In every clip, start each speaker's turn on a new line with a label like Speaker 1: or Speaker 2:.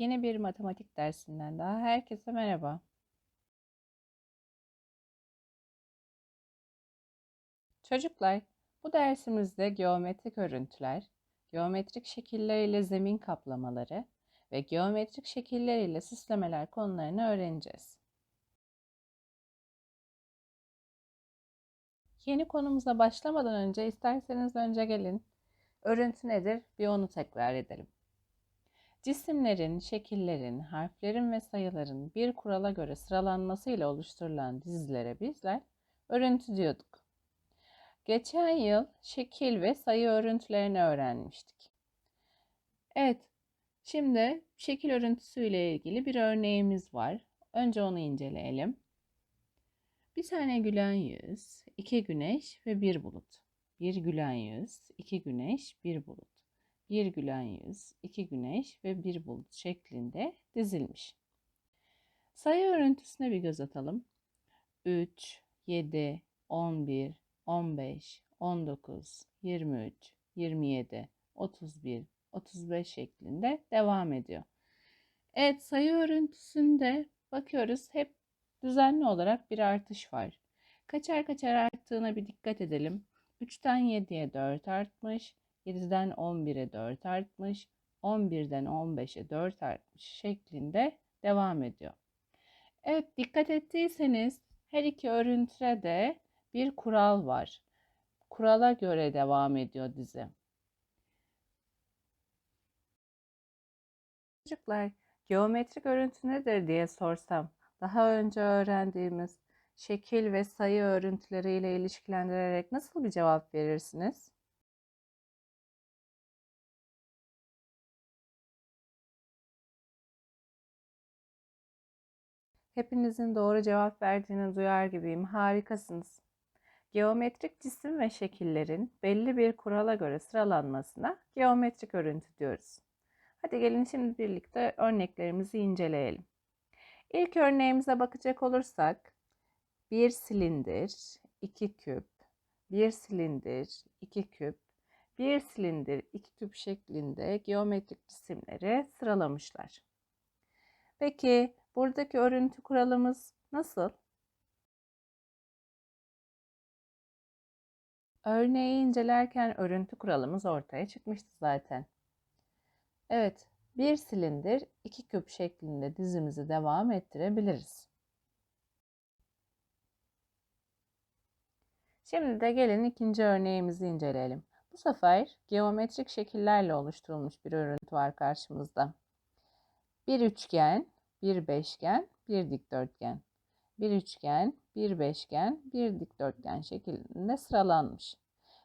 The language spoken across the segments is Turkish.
Speaker 1: Yeni bir matematik dersinden daha herkese merhaba. Çocuklar, bu dersimizde geometrik örüntüler, geometrik şekiller ile zemin kaplamaları ve geometrik şekiller ile süslemeler konularını öğreneceğiz. Yeni konumuza başlamadan önce isterseniz önce gelin. Örüntü nedir? Bir onu tekrar edelim. Cisimlerin, şekillerin, harflerin ve sayıların bir kurala göre sıralanmasıyla oluşturulan dizilere bizler örüntü diyorduk. Geçen yıl şekil ve sayı örüntülerini öğrenmiştik. Evet, şimdi şekil örüntüsü ile ilgili bir örneğimiz var. Önce onu inceleyelim. Bir tane gülen yüz, iki güneş ve bir bulut. Bir gülen yüz, iki güneş, bir bulut bir gülen yüz, iki güneş ve bir bulut şeklinde dizilmiş. Sayı örüntüsüne bir göz atalım. 3, 7, 11, 15, 19, 23, 27, 31, 35 şeklinde devam ediyor. Evet sayı örüntüsünde bakıyoruz hep düzenli olarak bir artış var. Kaçar kaçar arttığına bir dikkat edelim. 3'ten 7'ye 4 artmış. 7'den 11'e 4 artmış, 11'den 15'e 4 artmış şeklinde devam ediyor. Evet dikkat ettiyseniz her iki örüntüde de bir kural var. Kurala göre devam ediyor dizi. Çocuklar geometrik örüntü nedir diye sorsam daha önce öğrendiğimiz şekil ve sayı örüntüleriyle ilişkilendirerek nasıl bir cevap verirsiniz? Hepinizin doğru cevap verdiğini duyar gibiyim. Harikasınız. Geometrik cisim ve şekillerin belli bir kurala göre sıralanmasına geometrik örüntü diyoruz. Hadi gelin şimdi birlikte örneklerimizi inceleyelim. İlk örneğimize bakacak olursak bir silindir, iki küp, bir silindir, iki küp, bir silindir, iki küp şeklinde geometrik cisimleri sıralamışlar. Peki Buradaki örüntü kuralımız nasıl? Örneği incelerken örüntü kuralımız ortaya çıkmıştı zaten. Evet, bir silindir iki küp şeklinde dizimizi devam ettirebiliriz. Şimdi de gelin ikinci örneğimizi inceleyelim. Bu sefer geometrik şekillerle oluşturulmuş bir örüntü var karşımızda. Bir üçgen, bir beşgen, bir dikdörtgen. Bir üçgen, bir beşgen, bir dikdörtgen şeklinde sıralanmış.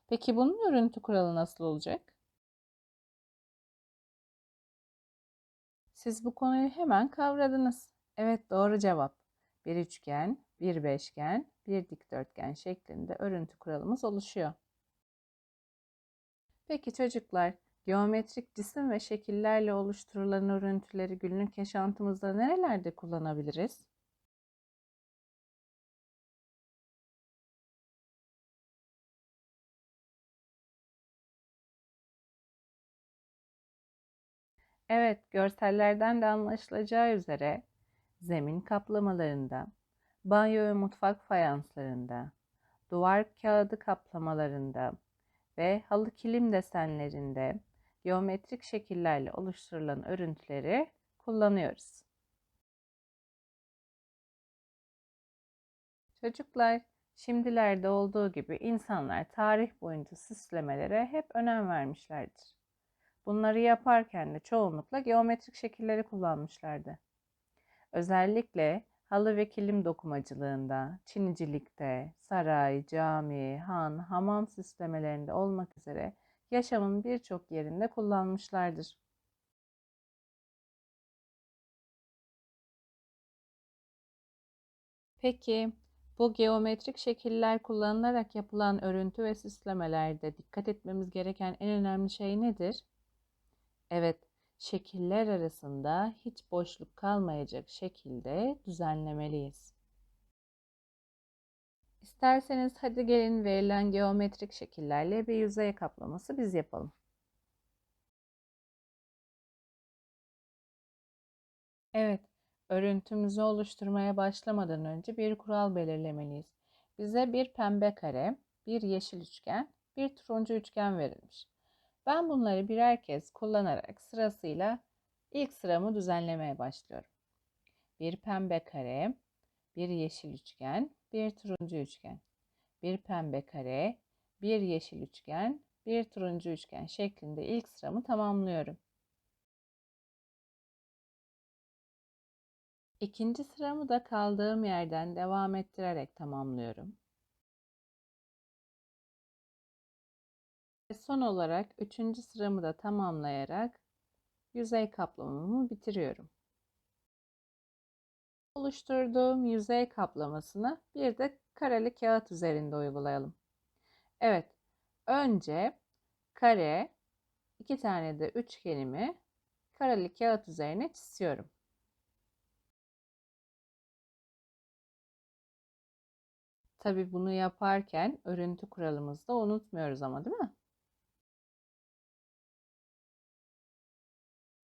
Speaker 1: Peki bunun örüntü kuralı nasıl olacak? Siz bu konuyu hemen kavradınız. Evet doğru cevap. Bir üçgen, bir beşgen, bir dikdörtgen şeklinde örüntü kuralımız oluşuyor. Peki çocuklar, Geometrik cisim ve şekillerle oluşturulan örüntüleri günlük yaşantımızda nerelerde kullanabiliriz? Evet, görsellerden de anlaşılacağı üzere zemin kaplamalarında, banyo ve mutfak fayanslarında, duvar kağıdı kaplamalarında ve halı kilim desenlerinde geometrik şekillerle oluşturulan örüntüleri kullanıyoruz. Çocuklar, şimdilerde olduğu gibi insanlar tarih boyunca süslemelere hep önem vermişlerdir. Bunları yaparken de çoğunlukla geometrik şekilleri kullanmışlardı. Özellikle halı ve kilim dokumacılığında, çinicilikte, saray, cami, han, hamam süslemelerinde olmak üzere yaşamın birçok yerinde kullanmışlardır. Peki bu geometrik şekiller kullanılarak yapılan örüntü ve süslemelerde dikkat etmemiz gereken en önemli şey nedir? Evet, şekiller arasında hiç boşluk kalmayacak şekilde düzenlemeliyiz. İsterseniz hadi gelin verilen geometrik şekillerle bir yüzey kaplaması biz yapalım. Evet, örüntümüzü oluşturmaya başlamadan önce bir kural belirlemeliyiz. Bize bir pembe kare, bir yeşil üçgen, bir turuncu üçgen verilmiş. Ben bunları birer kez kullanarak sırasıyla ilk sıramı düzenlemeye başlıyorum. Bir pembe kare, bir yeşil üçgen, bir turuncu üçgen. Bir pembe kare, bir yeşil üçgen, bir turuncu üçgen şeklinde ilk sıramı tamamlıyorum. İkinci sıramı da kaldığım yerden devam ettirerek tamamlıyorum. Ve son olarak üçüncü sıramı da tamamlayarak yüzey kaplamamı bitiriyorum. Oluşturduğum yüzey kaplamasını bir de kareli kağıt üzerinde uygulayalım. Evet, önce kare, iki tane de üçgenimi kareli kağıt üzerine çiziyorum. Tabi bunu yaparken örüntü kuralımızı da unutmuyoruz ama değil mi?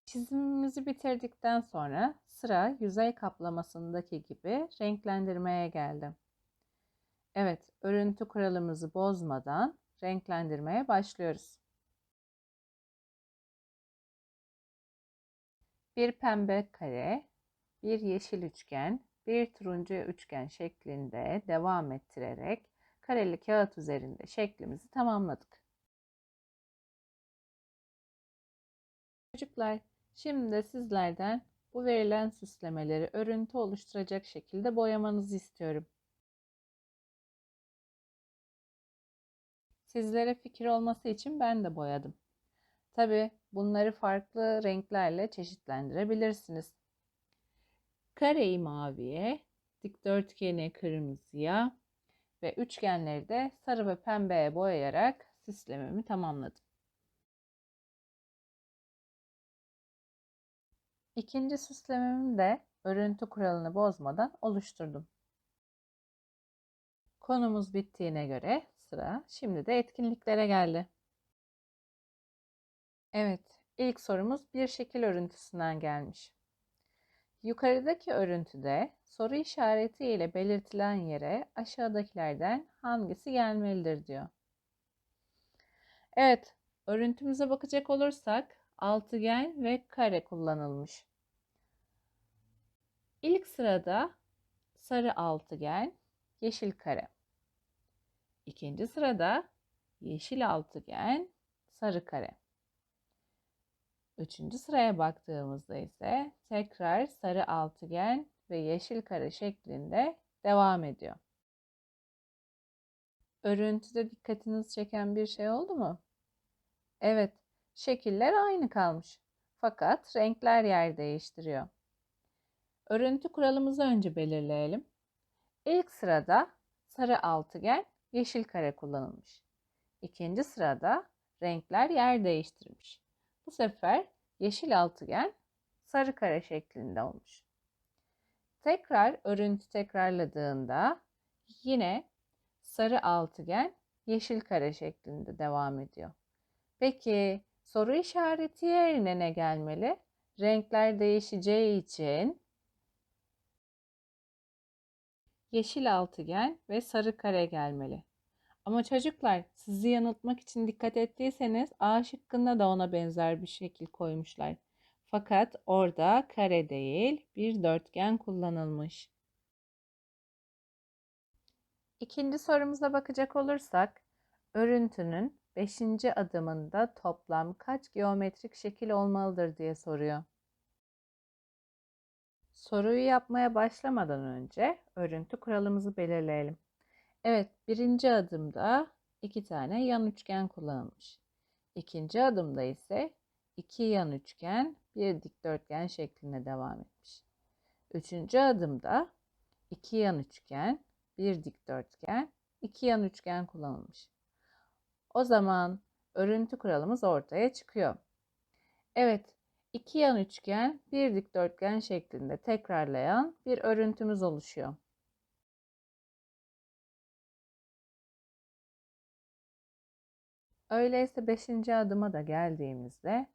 Speaker 1: Çizimimizi bitirdikten sonra sıra yüzey kaplamasındaki gibi renklendirmeye geldi. Evet, örüntü kuralımızı bozmadan renklendirmeye başlıyoruz. Bir pembe kare, bir yeşil üçgen, bir turuncu üçgen şeklinde devam ettirerek kareli kağıt üzerinde şeklimizi tamamladık. Çocuklar, şimdi de sizlerden bu verilen süslemeleri örüntü oluşturacak şekilde boyamanızı istiyorum. Sizlere fikir olması için ben de boyadım. Tabi bunları farklı renklerle çeşitlendirebilirsiniz. Kareyi maviye, dikdörtgeni kırmızıya ve üçgenleri de sarı ve pembeye boyayarak süslememi tamamladım. İkinci süslememi de örüntü kuralını bozmadan oluşturdum. Konumuz bittiğine göre sıra şimdi de etkinliklere geldi. Evet, ilk sorumuz bir şekil örüntüsünden gelmiş. Yukarıdaki örüntüde soru işareti ile belirtilen yere aşağıdakilerden hangisi gelmelidir diyor. Evet, örüntümüze bakacak olursak altıgen ve kare kullanılmış. İlk sırada sarı altıgen, yeşil kare. İkinci sırada yeşil altıgen, sarı kare. Üçüncü sıraya baktığımızda ise tekrar sarı altıgen ve yeşil kare şeklinde devam ediyor. Örüntüde dikkatinizi çeken bir şey oldu mu? Evet, şekiller aynı kalmış. Fakat renkler yer değiştiriyor. Örüntü kuralımızı önce belirleyelim. İlk sırada sarı altıgen, yeşil kare kullanılmış. İkinci sırada renkler yer değiştirmiş. Bu sefer yeşil altıgen sarı kare şeklinde olmuş. Tekrar örüntü tekrarladığında yine sarı altıgen yeşil kare şeklinde devam ediyor. Peki soru işareti yerine ne gelmeli? Renkler değişeceği için yeşil altıgen ve sarı kare gelmeli. Ama çocuklar sizi yanıltmak için dikkat ettiyseniz A şıkkında da ona benzer bir şekil koymuşlar. Fakat orada kare değil bir dörtgen kullanılmış. İkinci sorumuza bakacak olursak örüntünün 5. adımında toplam kaç geometrik şekil olmalıdır diye soruyor. Soruyu yapmaya başlamadan önce örüntü kuralımızı belirleyelim. Evet, birinci adımda iki tane yan üçgen kullanılmış. İkinci adımda ise iki yan üçgen, bir dikdörtgen şeklinde devam etmiş. Üçüncü adımda iki yan üçgen, bir dikdörtgen, iki yan üçgen kullanılmış. O zaman örüntü kuralımız ortaya çıkıyor. Evet, iki yan üçgen, bir dikdörtgen şeklinde tekrarlayan bir örüntümüz oluşuyor. Öyleyse beşinci adıma da geldiğimizde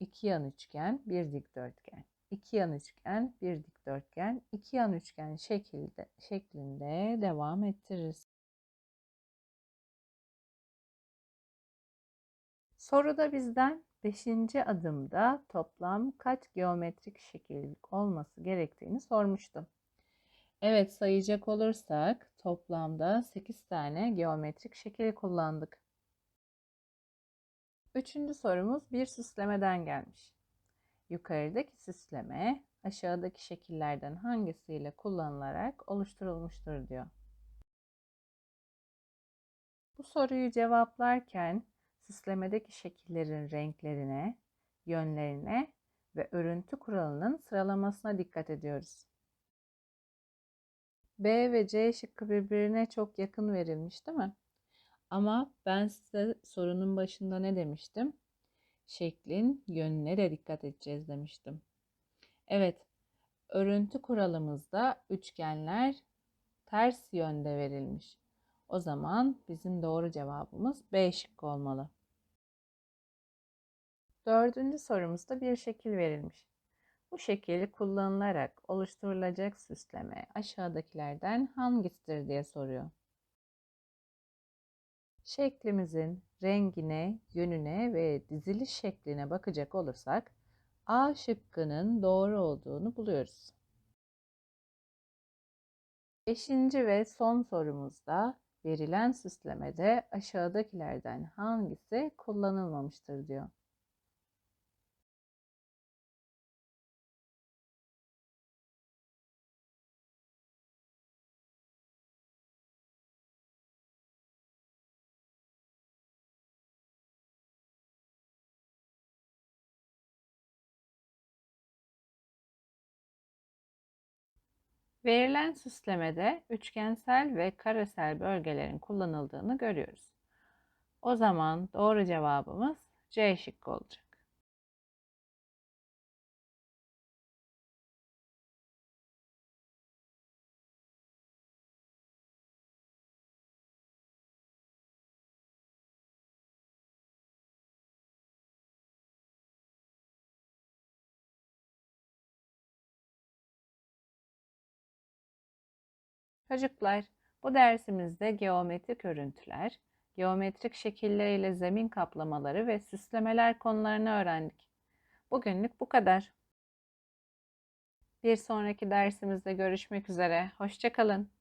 Speaker 1: iki yan üçgen, bir dikdörtgen. iki yan üçgen, bir dikdörtgen, iki yan üçgen şekilde, şeklinde devam ettiririz. Soruda bizden 5. adımda toplam kaç geometrik şekil olması gerektiğini sormuştum. Evet sayacak olursak toplamda 8 tane geometrik şekil kullandık. Üçüncü sorumuz bir süslemeden gelmiş. Yukarıdaki süsleme aşağıdaki şekillerden hangisiyle kullanılarak oluşturulmuştur diyor. Bu soruyu cevaplarken süslemedeki şekillerin renklerine, yönlerine ve örüntü kuralının sıralamasına dikkat ediyoruz. B ve C şıkkı birbirine çok yakın verilmiş değil mi? Ama ben size sorunun başında ne demiştim? Şeklin yönüne de dikkat edeceğiz demiştim. Evet, örüntü kuralımızda üçgenler ters yönde verilmiş. O zaman bizim doğru cevabımız B şıkkı olmalı. Dördüncü sorumuzda bir şekil verilmiş. Bu şekil kullanılarak oluşturulacak süsleme aşağıdakilerden hangisidir diye soruyor. Şeklimizin rengine, yönüne ve diziliş şekline bakacak olursak A şıkkının doğru olduğunu buluyoruz. Beşinci ve son sorumuzda verilen süslemede aşağıdakilerden hangisi kullanılmamıştır diyor. Verilen süslemede üçgensel ve karesel bölgelerin kullanıldığını görüyoruz. O zaman doğru cevabımız C şıkkı olacak. Çocuklar, bu dersimizde geometrik örüntüler, geometrik şekiller ile zemin kaplamaları ve süslemeler konularını öğrendik. Bugünlük bu kadar. Bir sonraki dersimizde görüşmek üzere. Hoşçakalın.